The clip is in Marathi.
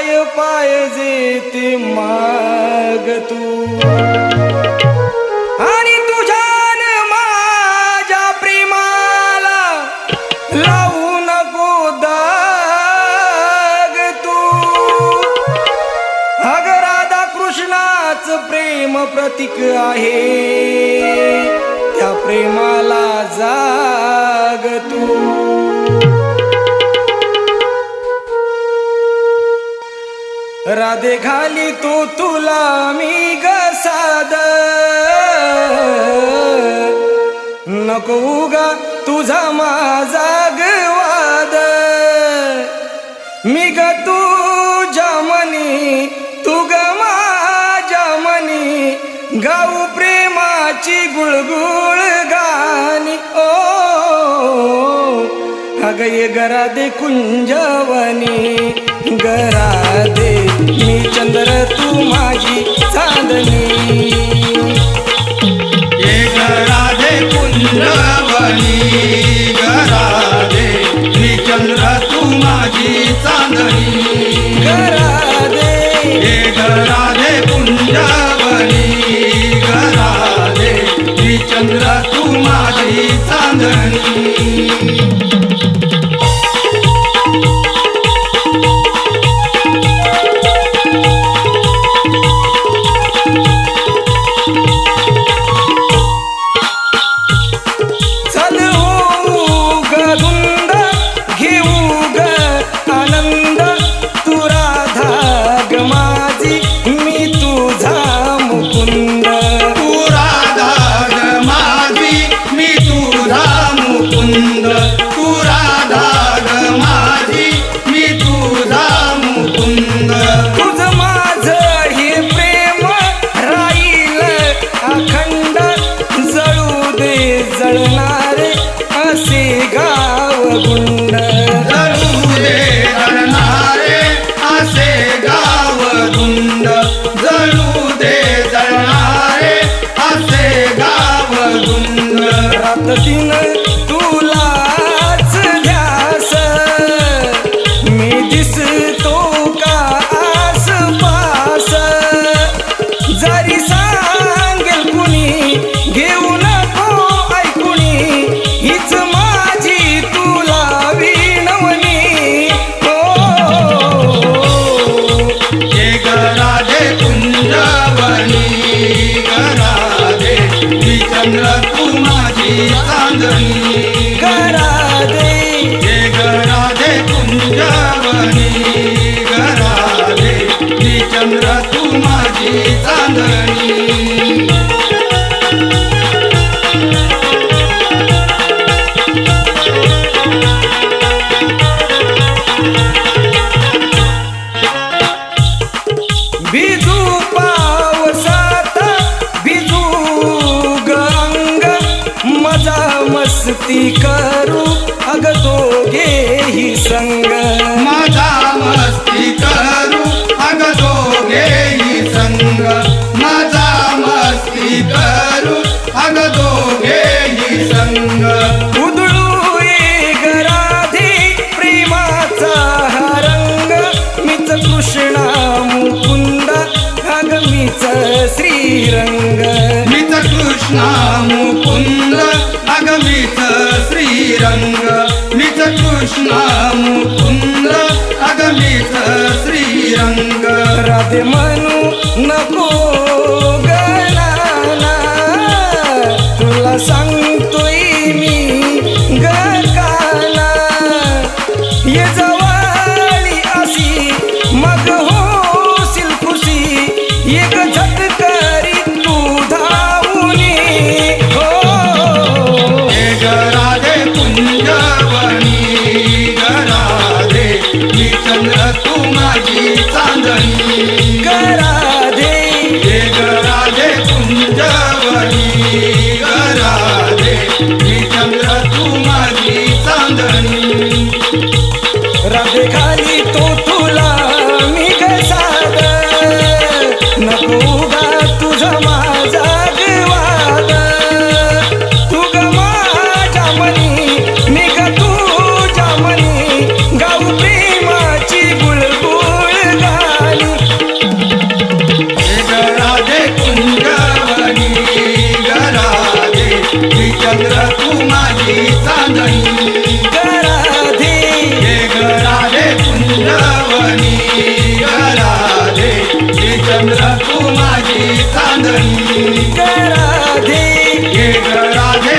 काय पाहिजे ते माग तू. आणि तुझ्यान माझ्या प्रेमाला लावू नको दाग तू. अग राधा कृष्णाच प्रेम प्रतीक आहे. त्या प्रेमाला जाग तू. राधे घाली तो तुला मी ग साद नको उगा तुझा माझा गवाद मी ग तुझ्या मनी तू ग माझ्या मनी. गाऊ प्रेमाची गुळगुळ गाणी ओ. अग ये गरा दे कुंजवनी. गरा दे मी चंद्र तू माझी चांदणी. राधे कुंजवनी गराधे मी चंद्र तू माझी चांदणी. गरा दे एक राधे कुंजवनी गराधे मी चंद्र तू माझी चांदणी. चंद्र तू माझी चांदणी मस्ती करू अग दोघेही संग. माझा मस्ती करू अग दोघेही संग. माझा मस्ती करू अग दोघेही संग. उधळू एक राधे प्रेमाचा हा रंग मीच कृष्णा मुकुंद अग मीच श्रीरंग. मित कृष्णा मुकुंद अग मित श्रीरंग मित कृष्णा मुकुंद अग मित श्रीरंग राधे चंद्र तू माझी चांदणी. राधे खाली. तू माझी चांदणी. गराधे हे गराधे कुंजवनी गराधे ही चंद्र तू माझी चांदणी. गराधे हे गराधे